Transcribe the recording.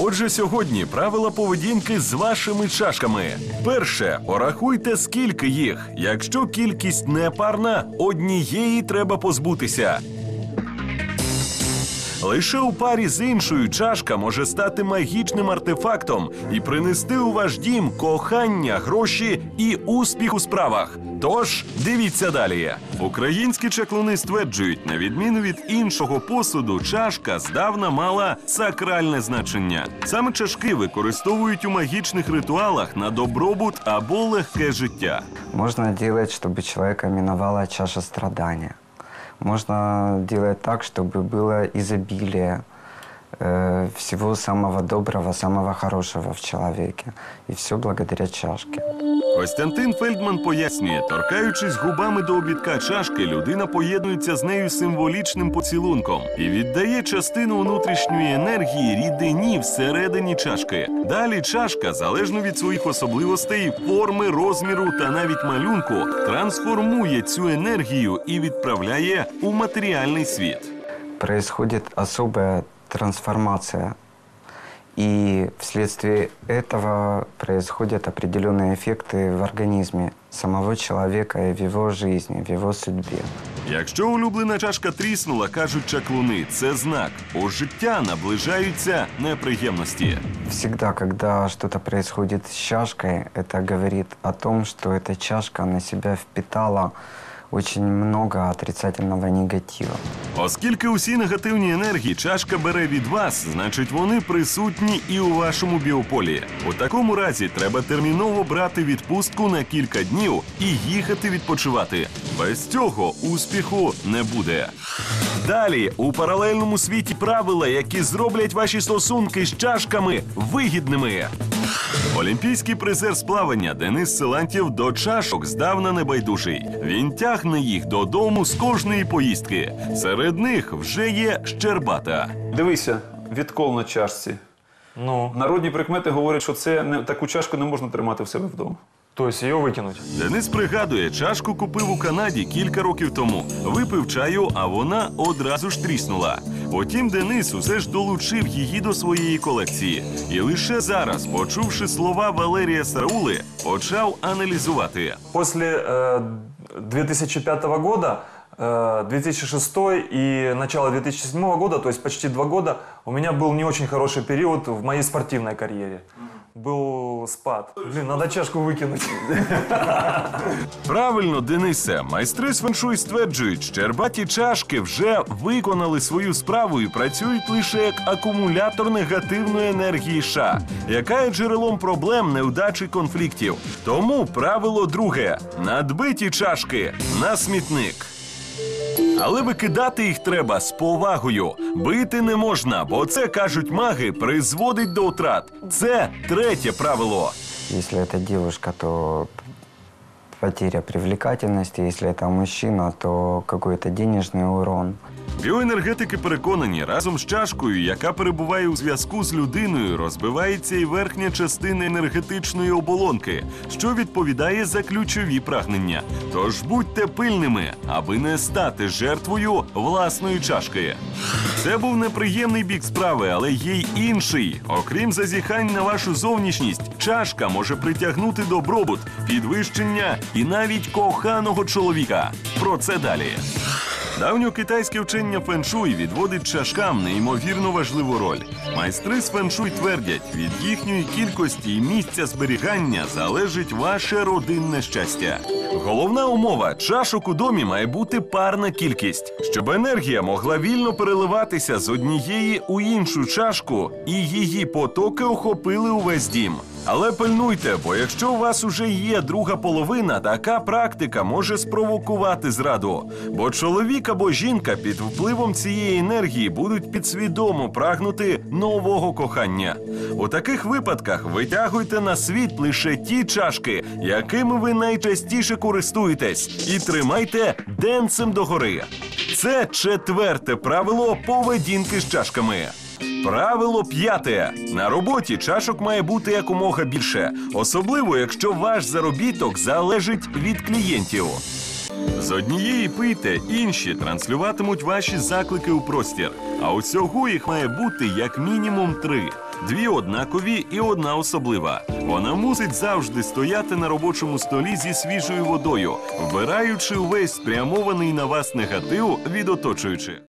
Отже, сьогодні правила поведінки з вашими чашками. Перше, порахуйте, скільки їх. Якщо кількість непарна, однієї треба позбутися. Лише у парі з іншою чашка може стати магічним артефактом і принести у ваш дім кохання, гроші і успіх у справах. Тож дивіться далі. Українські чаклуни стверджують, на відміну від іншого посуду, чашка здавна мала сакральне значення. Саме чашки використовують у магічних ритуалах на добробут або легке життя. Можно делать, чтобы человека миновала чаша страдания. Можно делать так, чтобы было изобилие э, всего самого доброго, самого хорошего в человеке. И все благодаря чашке. Костянтин Фельдман пояснює, торкаючись губами до обідка чашки, людина поєднується з нею символічним поцілунком і віддає частину внутрішньої енергії рідині всередині чашки. Далі чашка, залежно від своїх особливостей, форми, розміру та навіть малюнку, трансформує цю енергію і відправляє у матеріальний світ. Происходит особая трансформация. И вследствие этого происходят определенные эффекты в организме самого человека и в его жизни, в его судьбе. Якщо улюблена чашка тріснула, кажуть чаклуни, це знак. У життя наближаються неприємності. Всегда, когда что-то происходит с чашкой, это говорит о том, что эта чашка на себя впитала очень много отрицательного негатива. Оскільки усі негативні енергії чашка бере від вас, значить вони присутні і у вашому біополі. У такому разі треба терміново брати відпустку на кілька днів і їхати відпочивати. Без цього успіху не буде. Далі у паралельному світі правила, які зроблять ваші стосунки з чашками вигідними. Олімпійський призер з плавання Денис Силантів до чашок здавна небайдужий. Він тягне їх додому з кожної поїздки. Серед них вже є щербата. Дивися, відкол на чашці. Ну, Народні прикмети говорять, що це не таку чашку не можна тримати в себе вдома. то есть ее выкинуть. Денис пригадує, чашку купив у Канаді кілька років тому. Випив чаю, а вона одразу ж тріснула. Потім Денис усе ж долучив її до своєї колекції. І лише зараз, почувши слова Валерія Сараули, почав аналізувати. После э, 2005 года, э, 2006 и начало 2007 года, то есть почти два года, у меня был не очень хороший период в моей спортивной карьере. Был спад. Блин, надо чашку выкинуть. Правильно, Денисе, майстри з феншуй стверджують, щербаті чашки вже виконали свою справу і працюють лише як акумулятор негативної енергії США, яка є джерелом проблем, невдач конфліктів. Тому правило друге: надбиті чашки на смітник. Але викидати їх треба з повагою. Бити не можна, бо це кажуть маги, призводить до втрат. Це третє правило. Если это девушка, то потеря привлекательности. Если это мужчина, то какой-то денежный урон. Біоенергетики переконані, разом з чашкою, яка перебуває у зв'язку з людиною, розбивається і верхня частина енергетичної оболонки, що відповідає за ключові прагнення. Тож будьте пильними, аби не стати жертвою власної чашки. Це був неприємний бік справи, але є й інший. Окрім зазіхань на вашу зовнішність, чашка може притягнути добробут, підвищення і навіть коханого чоловіка. Про це далі. Давньокитайське вчення феншуй відводить чашкам неймовірно важливу роль. Майстри з феншуй твердять, від їхньої кількості і місця зберігання залежить ваше родинне щастя. Головна умова чашок у домі має бути парна кількість, щоб енергія могла вільно переливатися з однієї у іншу чашку, і її потоки охопили увесь дім. Але пильнуйте, бо якщо у вас уже є друга половина, така практика може спровокувати зраду. Бо чоловік або жінка під впливом цієї енергії будуть підсвідомо прагнути нового кохання. У таких випадках витягуйте на світ лише ті чашки, якими ви найчастіше користуєтесь, і тримайте денцем догори. Це четверте правило поведінки з чашками. Правило п'яте. На роботі чашок має бути якомога більше, особливо якщо ваш заробіток залежить від клієнтів. З однієї пийте, інші транслюватимуть ваші заклики у простір. А усього їх має бути як мінімум три: дві однакові і одна особлива. Вона мусить завжди стояти на робочому столі зі свіжою водою, вбираючи увесь спрямований на вас негатив від оточуючих.